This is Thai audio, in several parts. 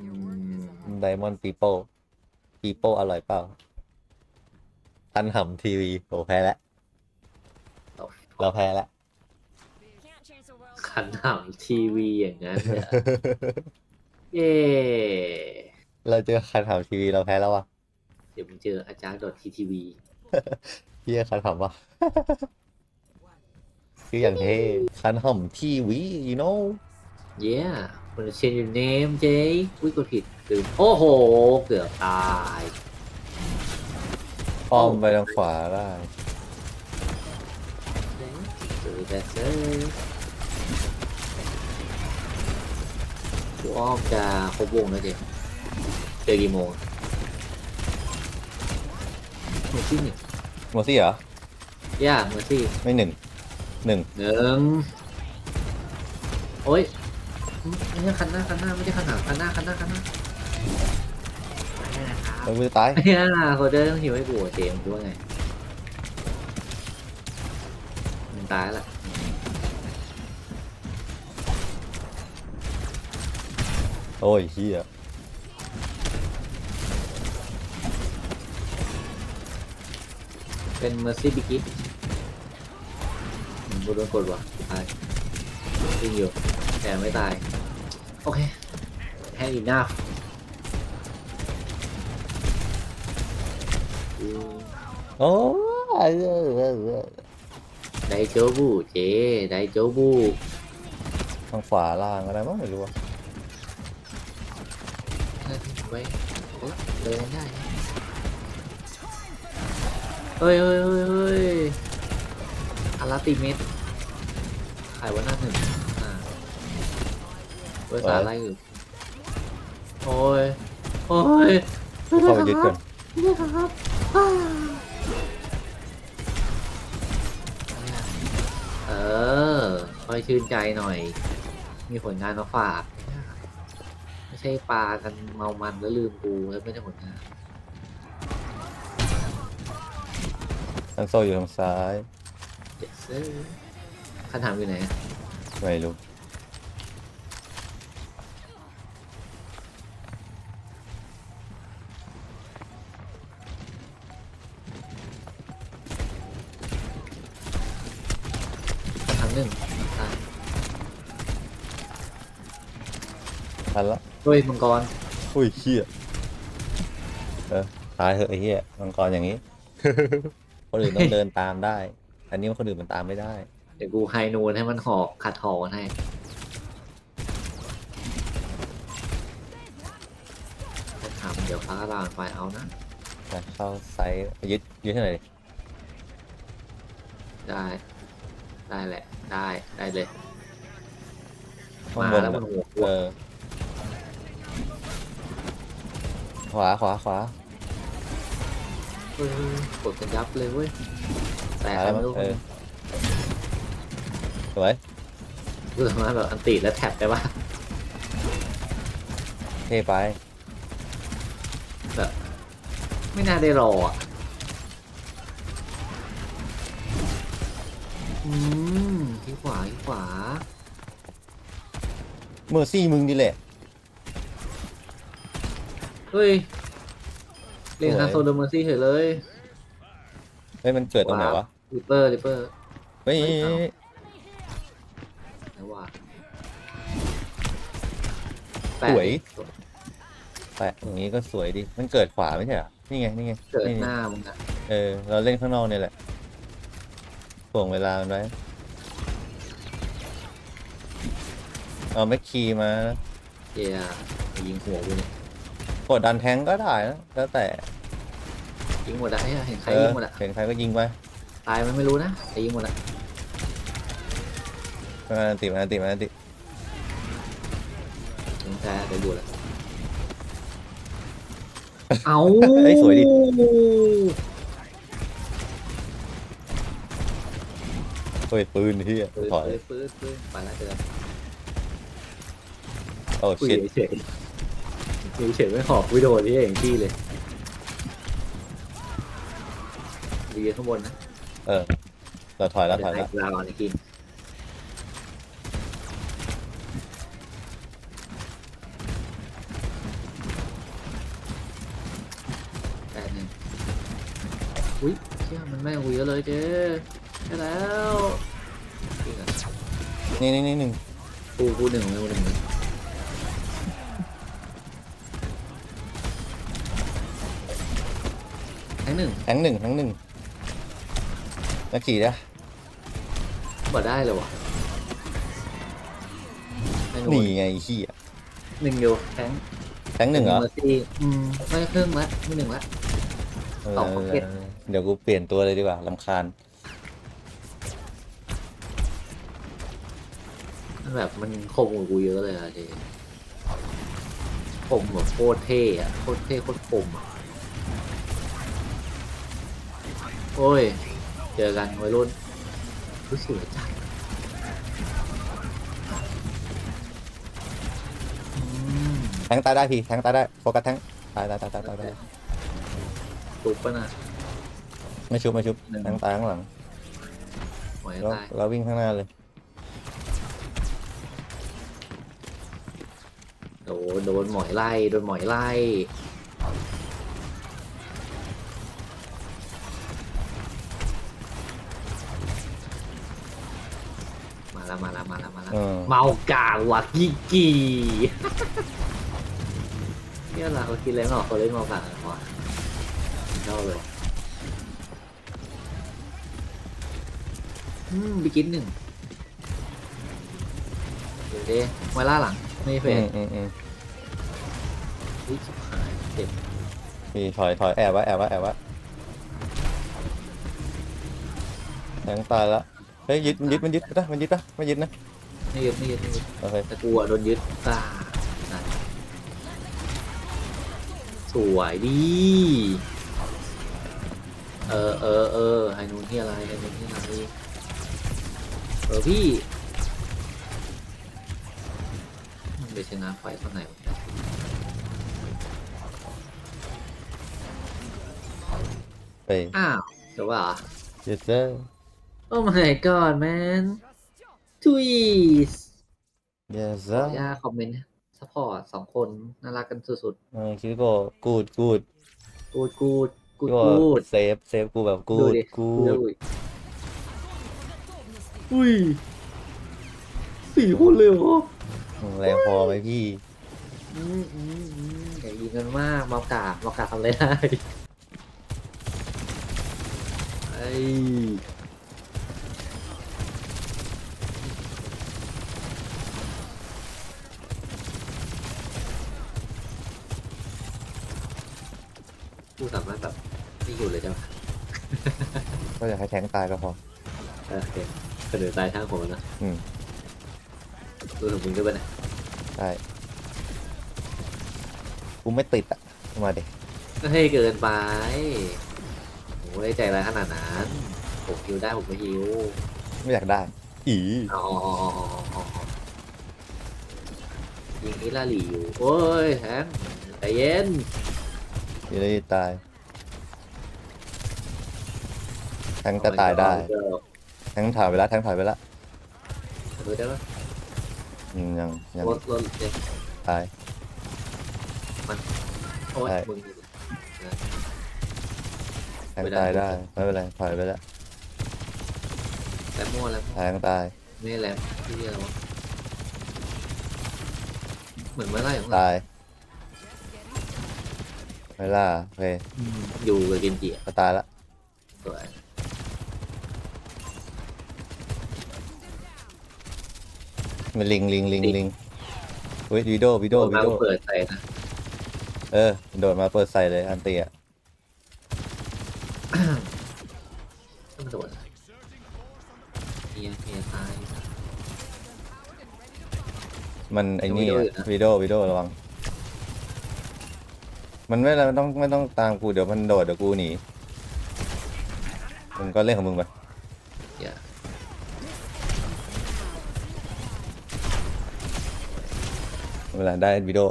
อืมไดมอนด์ปีโป้ปีโป้อร่อยเปล่าทันหำทีวีโอ้แพ้แล้วเราแพ้แล้วขันหามทีวีอย่างนั้นเนี่ยเย้เราเจอคันหำทีวีเราแพ้แล้ววะเดี๋ยวมึงเจออาจารย์ดอททีทีวีเฮียคันหำวะคืออย่างเท่คันหำทีวี you know เย้คนเชนยูเนมเจอุ้ยกดผิดลืมโอ้โห เกือบตายอ้อมไปทางขวาได้เจอแต่เจอกูอ้อมจะครบวงแล้วเจเจอกี่โมงเมอร์ซี่หนึ่งโมซี่เหรอย่าเมอร์ซี่ไม่หนึ่งหนึ่งหนึ่งโอ้ย ไม่ใช่คันหน้าคันหน้าไม่ใช่คันหน้าคันหน้าคันหน้าคันหน้าไปได้นะครับ มือตาย เนี่ยโคเดอร์ต้องหิวให้กูอะเจมส์ดูว่าไงมันตายแล้วโอ้ยเฮียเป็นเมอร์ซี่บิกิฟกูโดนกดว่ะตายวิ่งอยู่ แต่ไม่ตาย โอเคแค่อีน่าโอ้ยเออเออเออไดโจบูเจไดโจบูทางขวาล่างอะไรบ้างไม่รู้อะไว้เอ้ยเดินได้นะเฮ้ยเฮ้ยเฮ้ยเฮ้ยอาราติเมตขายวันหน้าหนึ่งอ่า เวอร์สาอะไรอยู่โอ้ย โอ้ยเข้าไปยึดกันนี่ครับอ้าเออค่อยชื่นใจหน่อย มีผลงานมาฝาก ไม่ใช่ปลากันเมามันแล้วลืมกูแล้วไม่ได้ผลงานทางโซอยู่ทางซ้ายเจ็ดซื้อคันถามอยู่ไหน ไม่รู้ หนึ่งตายทันละเฮ้ยมังกรอุ้ยเฮียเออตายเถอะไอ้เฮียมังกรอย่างนี้ คนอื่นต้องเดินตามได้ อันนี้คนอื่นมันตามไม่ได้ เดี๋ยวกูไฮนูนให้มันหอกขัดหอกกันให้คันถามเดี๋ยวฟ้าลางไฟเอานะไปเข้าไซส์ยึดยึดที่ไหนอยดิได้ ได้แหละ ได้ได้เลย ข้างมาบนแล้วน่ะมันหัวเออขวาขวาขวาเฮ้ยกดกันยับเลยเว้ย แต่ขวาใครแล้วไม่มั้งรู้เออสวยกูสามารถแบบอันติแล้วแท็บได้ปะเท่ไปแบบไม่น่าได้รออะ อืมที่ขวาที่ขวา เมอร์ซี่มึงดิแหละ เฮ้ยเรียนสวยฮาโซเดอร์เมอร์ซี่เฉยเลยเฮ้ยมันเกิดตรงไหนวะริปเปอร์ริปเปอร์ เฮ้ย ไม่เอา ไหนว่าแปดสวย แปะอย่างนี้ก็สวยดิ มันเกิดขวาไม่ใช่เหรอนี่ไง นี่ไงเกิดนี่หน้ามึงอะเออ เราเล่นข้างนอกเนี่ยแหละ ถ่วงเวลามันไว้ เอาแม็กคีมาเจียยิงหัวกูเนี่ยกดดันแทงก็ได้นะแล้วแต่ยิงหมดอะเฮ้ยเห็นใครเอยิองหมดอะเห็นใครก็ยิงไปตายมันไม่รู้นะแต่ยิงหมดอะมาอันติมาอันติมาอันติสนใจไปบวชแล้วเอาเฮ้ยสวยดิ เฮ้ยปืนเฮียปืถอยปืนปืนปืนปแล้วเจอโอ้คุยชิดเฉยๆคุยเฉยไม่ขอบวิยโดนที่เองที่เลยดีข้างบนนะเออเราถอยแล้วถอยแต่แล้วลาวนี่กินแปดหนึ่งอุ้ยเชี่ยมันแม่งหุยแล้เลยเจ๊ ได้แล้วจริงเหรอนี่นี่นี่หนึ่งกูกูหนึ่งเลยกูหนึ่งเลยทั้งหนึ่งแทงหนึ่งแทงหนึ่งนักขี่นะบ่ได้เลยวะไม่รู้นี่ไงไอ้เหี้ยหนึ่งอยู่แทงแทงหนึ่งเหรอมาสี่อืมไม่ครึ่งละไม่หนึ่งละ เออสองประเภท เดี๋ยวกูเปลี่ยนตัวเลยดีกว่าลำคาญ มัน แบบมันคมกว่ากูเยอะเลยอะเจ๊คมแบบโคตรเท่อะโคตรเท่โคตรคมอะโอ้ย เจอกันวัยรุ่นรู้สวยจัดอืมแทงตายได้พี่แทงตายได้โฟกัสแทงตายตายตายตายตายตายตุบปะนะไม่ชุบไม่ชุบหนึ่งแทงตายข้างหลังหวยแล้วตาย เราวิ่งข้างหน้าเลย ดนโดนหมอยไล่โดนหมอยไล่มาแล้วมาแล้วมาแล้วมาแล้วเออ เมากาววากิกิเนี่ยเราเขาคิดแล้วเนาะเขาเล่นเมากากันวะชอบเลยอืมไปกินหนึ่งเดี๋ยวดิมาล่าหลัง ไม่เฟอืนมอืมอืมอุ้ยชิบหายเจ็บพี่ถอยถอยแอบไว้แอบไว้แอบไว้แทงตายละเฮ้ยยึดมันยึดมันยึดปะมันยึดปะไม่ยึดนะไม่ยึดไม่ยึดไม่ยึดโอเคแต่กูอะโดนยึดตานั่นสวยดีเออเออเออไฮนูนที่อะไรไฮนูนที่อะไรเออพี่ มันไปชนะไฟตอนไหนวะไปอ้าวเดี๋ยวว่า yes sir Oh my god man Twist yes ขอ sir อนุญาตคอมเมนต์ซัพพอร์ตสองคน น่ารักกันสุดเออคิดก็กูดกูดๆ กูดกูดกูดก็กูดเซฟเซฟกูแบบกูดูดดิกูดูดดิอุ้ยสี่คนเลยเหรอ แรงพอไหมพี่ อืมอืมอืมอย่ายิงกันมากมากาบมากาทำอะไรได้ไอ้กูสามารถแบบนี่อยู่เลยจ้ะก็อยากให้แทงตายก็พอเออโอเคเสนอตายทางผมนะ อืม ดูถึงมึงด้วยป่ะเนี่ยใช่กูไม่ติดอะมาเด็กก็ให้เกินไปโอ้ยใจร้ายขนาดนั้นผมฮิวได้ผมก็ฮิวไม่อยากได้ อีอ๋อยิงอิลาหลีอยู่ โอ้ยแฮงใจเย็นอยู่ได้ตายแทงจะตายได้เดี๋ยวแทงถ่ายไปแล้วแทงถ่ายไปแล้วดูได้ปะ อืมยังยังรถรถเด็กตาย โอ้ยใช่มึงแทงตายได้ไม่เป็นไรถอยไปแล้วแล้วมั่วแล้วแทงตายไม่แล้วที่เรียกว่าเหมือนเมื่อไรของเราตายไม่ล่าโอเคอยู่กับเกนจิอะก็ตายละสวย มันลิงลิงลิงลิงเฮ้ยวิดีโอวิดีโอวิมาดีโอเปิดใส่นะเออโดดมาเปิดใส่เลยอันเตียต้องโดดเมียเมียตาย มันไอ้นี่วิดีโออะอยู่นะวิดีโอวิดีโอระวังมันไม่ไม่ต้องไม่ต้องตามกูเดี๋ยวมันโดดเดี๋ยวกูหนีมึงก็เล่นของมึงไป เป็นไรได้วิดีโอ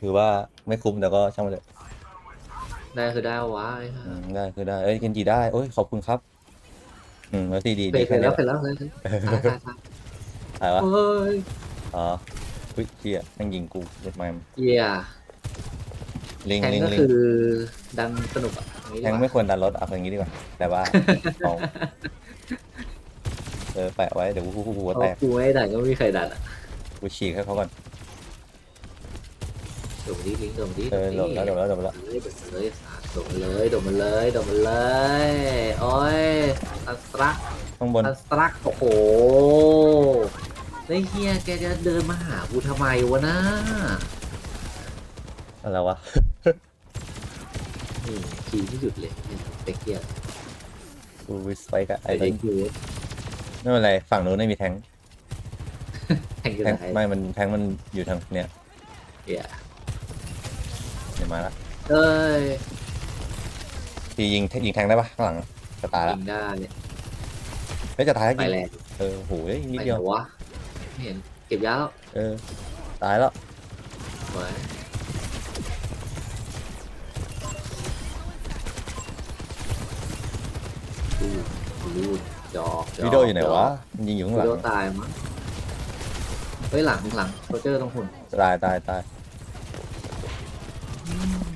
ถือว่าไม่คุ้มแต่ก็ช่างมันเถอะได้คือได้วะไอ้ห่าอืมได้คือได้เอ้ยกินจีได้โอ้ยขอบคุณครับ อืมแล้วทีดีเบรดีกไปแค่แล้นี้วไปแล้วเลยตายตายตายถ่ายวะโอ้ยอ๋อเฮ้ยเฮียแม่งยิงกูรถไม้เหี้ยลิงแทงลิงก็ลิงคือดันสนุกอะอย่างนี้แทดีงกว่าไม่ควรดันรถเอาอย่างนี้ดีกว่า แต่ว่าเอาเออแปะไว้เดี๋ยวกูกูกูหัวเอาแตกกูไม่ดันก็ไม่มีใครดันอะกูฉีกให้เขาก่อน โดดมาดิลิงโดดมาดิเออหลบแล้วหลบแล้วหลบแล้วโดดมาเลยโดดมาเลยโดดมาเลยโดดมาเลยโอ้ยอันสตรักข้างบนอันสตรักโอ้โหไอ้เฮียแกจะเดินมาหากูทำไมวะนะอะไรวะนี่คีย์ที่หยุดเลยเต็กเกียร์กูวิสไปกับไอ้ไอ้ลิเด็งกคือไม่เป็นไรฝั่งนู้นไม่มีแทงแทงกันแทงไหนไม่มันแทงมันอยู่ทางเนี้ยเฮียเดี๋ยวมาละเอ้ยทียิงยิงแทงได้ปะข้างหลังจะตายละยิงได้เนี่ยเฮ้ยจะตายแล้วไปยิงแล้วเออโหยนิดไปเดียวไหนวะไม่เห็นเก็บยาแล้วเออ ตายแล้วไว้ดูดูจอกจกวิดีโออยู่ไหนวะมันยิงอยู่ข้างหวิลังดีโอตายมั้งเฮ้ยหลังหลังโรเจอร์ตรงหุ่นตายตายตาย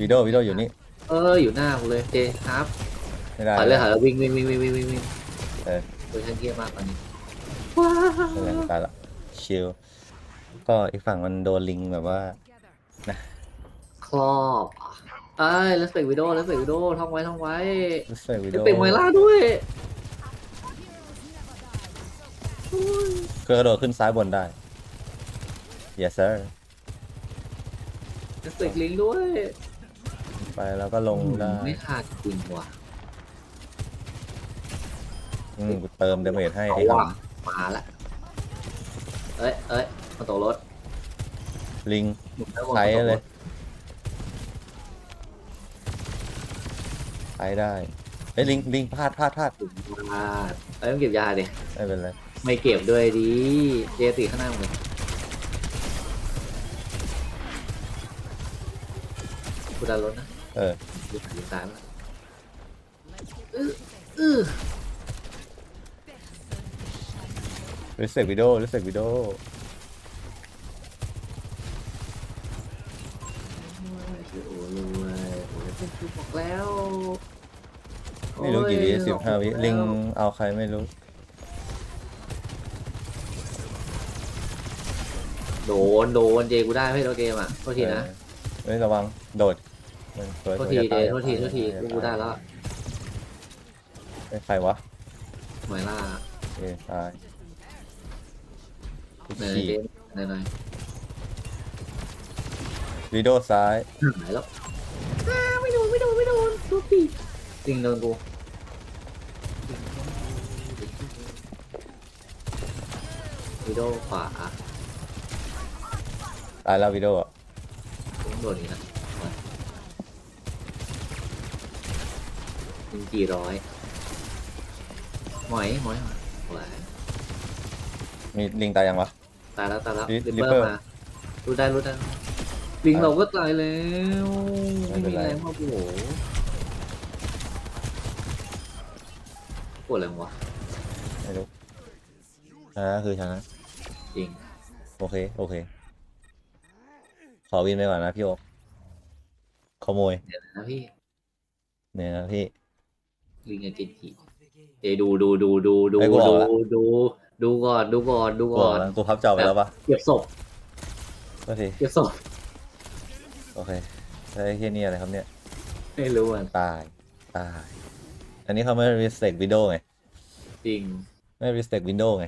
วิดีโอวิดีโออยู่นี่เอออยู่หน้ากูเลยเจครับไม่ได้ถอยเลยถอยเลยวิ่งวิ่งวิ่งวิ่งวิ่งวิ่งวิ่งเออโดยฉันเกียร์มากตอนนี้ไม่เป็นไรตายละชิลก็อีกฝั่งมันโดนลิงแบบว่าครอบเอ้ยแล้วเสกวิดีโอแล้วเสกวิดีโอท่องไว้ท่องไว้รู้สึกวิดีจะโอเป็นไมล่าด้วยเกระโดดขึ้นซ้ายบนได้ yes sir จะเสกลิงด้วยไปแล้วก็ลงได้ไม่ขาดจริงว่ะอืมกูเติมเดเมจให้เอาไอ้ว่ะมาละเอ้ยเอ้ยมาตกรถลิงหมุนแล้วหมดใช้มาตกรถเลยใช้ได้เอ้ยลิงลิงพลาดพลาดพลาดถึงพลาดเอ้ยต้องเก็บยาดิ ไม่เป็นไร ไม่เก็บด้วยดีเจตีข้างหน้ามึง กูดันรถนะเออดูดูซ้ายมาอื้ออื้อรู้สึกวิดีโอรู้สึกวิดีโอโอ้ยโอ้ยโอ้ยเป็นคือบอกแล้วไม่รู้กี่วิโอ้ยสิบห้าวิบอกแล้วลิงเอาใครไม่รู้ โดนโดนเจกูได้ไม่โดนเกมอะโทษทีนะเออเฮ้ยระวังโดด มันสวยโทษสวยทีจะเจตายโทษทีโทษทีจะตายกูได้แล้วเอ้ยใครวะหมายล่าเอ้ยตายไหนขี่ๆเจไหนไหนวิดีโอซ้ายหายแล้วอ้าไม่โดนไม่โดนไม่โดนโทษทีจริงโดนกูวิดีโอขวาตายแล้ววิดีโออะต้องโดนอีกนะห นึ่งกี่ร้อยหมอยหมอยหมอยมีลิงตายยังวะ ตายแล้วตายแล้วลิลิปลิปเปเปออร์ร์มารู้ได้รู้ได้ลิงเราก็ตายแล้วไม่ไม่เป็นมีไร แรงมาโผล่ปวดแรงวะไม่รู้ชนะคือชนะ จริงโอเค โอเค ขอวินไปก่อนนะพี่โอ๊คขโมย เดี๋ยวนะพี่เนี่ยนะพี่ ลิงกับเกนจิเอยดูดูดูดูดูไอ้กูอดูอกละ ดูดูก่อนดูก่อนดูกูบก่ออกนแล้วกูพับจอไปแล้วปะเก็บศพก็ทีเก็บศพโอเคใช้แค่นี้อะไรครับเนี่ย ไม่รู้อะตาย ตาย อันนี้เขาไม่ respect window ไง จริงไม่ respect window ไง